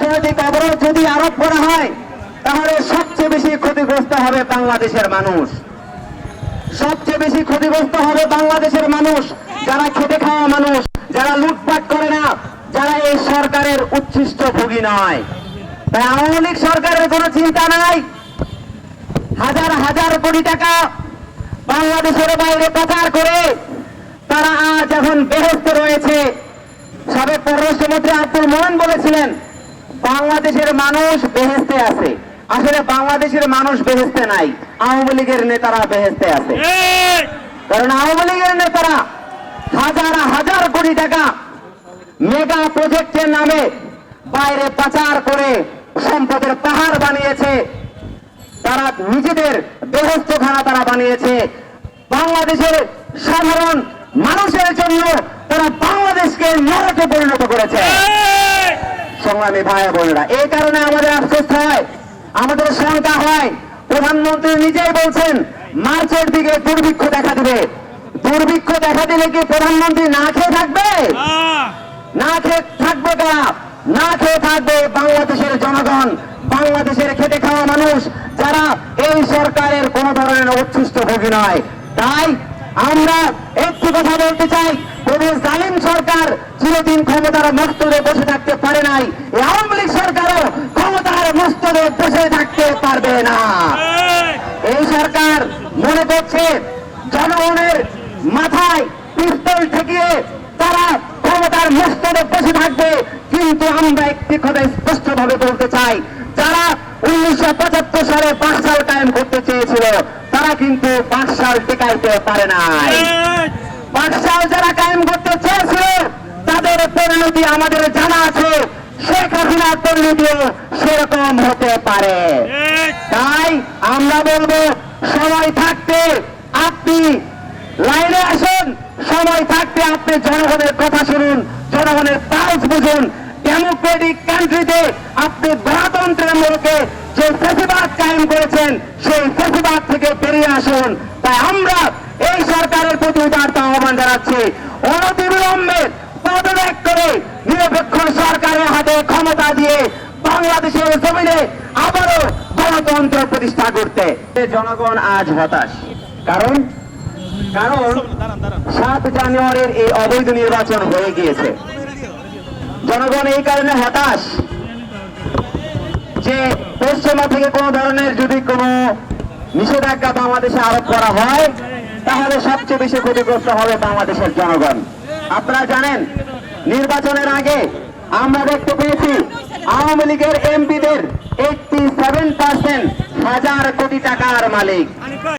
অর্থনৈতিক অবরোধ যদি আরোপ করা হয়, তাহলে সবচেয়ে বেশি ক্ষতিগ্রস্ত হবে বাংলাদেশের মানুষ। সবচেয়ে বেশি ক্ষতিগ্রস্ত হবে বাংলাদেশের মানুষ, যারা খেটে খাওয়া মানুষ, যারা লুটপাট করে না, যারা এই সরকারের উচ্ছিষ্ট ভোগী নয়। তাই আওয়ামী লীগ সরকারের কোনো চিন্তা নাই। হাজার হাজার কোটি টাকা বাংলাদেশের বাইরে পাচার করে তারা আজ এখন বেহস্তে রয়েছে। সাবেক পররাষ্ট্রমন্ত্রী আব্দুল মোহন বলেছিলেন বাংলাদেশের মানুষ বেহেস্তে আছে। আসলে বাংলাদেশের মানুষ বেহেস্তে নাই। আওয়ামী লীগের নেতারা বেহেস্তে আছে। কারণ আওয়ামী লীগের নেতারা হাজার হাজার কোটি টাকা মেগা প্রজেক্টের নামে বাইরে পাচার করে সম্পদের পাহাড় বানিয়েছে। তারা নিজেদের বেহস্তখানা তারা বানিয়েছে। বাংলাদেশের সাধারণ মানুষের জন্য তারা বাংলাদেশকে নরকে পরিণত করেছে। সংগ্রামী ভাই বোনেরা। এই কারণে আমাদের আফসোস হয় আমাদের শঙ্কা হয়। প্রধানমন্ত্রী নিজেই বলছেন মার্চের দিকে দুর্ভিক্ষ দেখা দিবে। দুর্ভিক্ষ দেখা দিলে কি প্রধানমন্ত্রী না খেয়ে থাকবে? না। খেয়ে থাকবে কারা না খেয়ে থাকবে বাংলাদেশের জনগণ বাংলাদেশের খেটে খাওয়া মানুষ যারা এই সরকারের কোন ধরনের উচ্ছিষ্ট ভোগী নয়। তাই আমরা একটু কথা বলতে চাই প্রদেশ জালিম সরকার চিরদিন ক্ষমতার মস্তদে বসে থাকতে পারে নাই। এই আওয়ামী লীগ সরকারও ক্ষমতার মস্তদে বসে থাকতে পারবে না। এই সরকার মনে করছে জনগণের মাথায় পিস্তল ঠেকিয়ে তারা ক্ষমতার মস্তদে বসে থাকবে। কিন্তু আমরা একটি কথা স্পষ্ট ভাবে বলতে চাই যারা উনিশশো পঁচাত্তর সালে পাঁচ সাল কায়েম করতে চেয়েছিল তারা কিন্তু পাঁচ সাল টেকাইতে পারে নাই। পাঁচ সাল যারা কায়েম করতে চেয়েছিল পরিণতি আমাদের জানা আছে শেখ হাসিনার পরিণতিও সেরকম হতে পারে। তাই আমরা বলব সময় থাকতে আপনি লাইনে আসুন সময় থাকতে আপনি জনগণের কথা শুনুন জনগণের পালস বুঝুন। ডেমোক্রেটিক কান্ট্রিতে আপনি গণতন্ত্রের মূলকে যে ফেসিবাদ কায়েম করেছেন সেই ফেসিবাদ থেকে বেরিয়ে আসুন। তাই আমরা এই সরকারের প্রতি উদারত আহ্বান জানাচ্ছি। অনতিবিলম্বে সরকারের হাতে ক্ষমতা দিয়ে বাংলাদেশের জমিনে আবারও গণতন্ত্র প্রতিষ্ঠা করতে। জনগণ আজ হতাশ। কারণ? কারণ সাত জানুয়ারির এই অবৈধ নির্বাচন হয়ে গিয়েছে। জনগণ এই কারণে হতাশ যে পশ্চিমা থেকে কোন ধরনের যদি কোনো নিষেধাজ্ঞা বাংলাদেশে আরোপ করা হয়, তাহলে সবচেয়ে বেশি ক্ষতিগ্রস্ত হবে বাংলাদেশের জনগণ। আপনারা জানেন, নির্বাচনের আগে আমরা দেখতে পেয়েছি আওয়ামী লীগের এমপিদের এইটটি সেভেন পার্সেন্ট হাজার কোটি টাকার মালিক।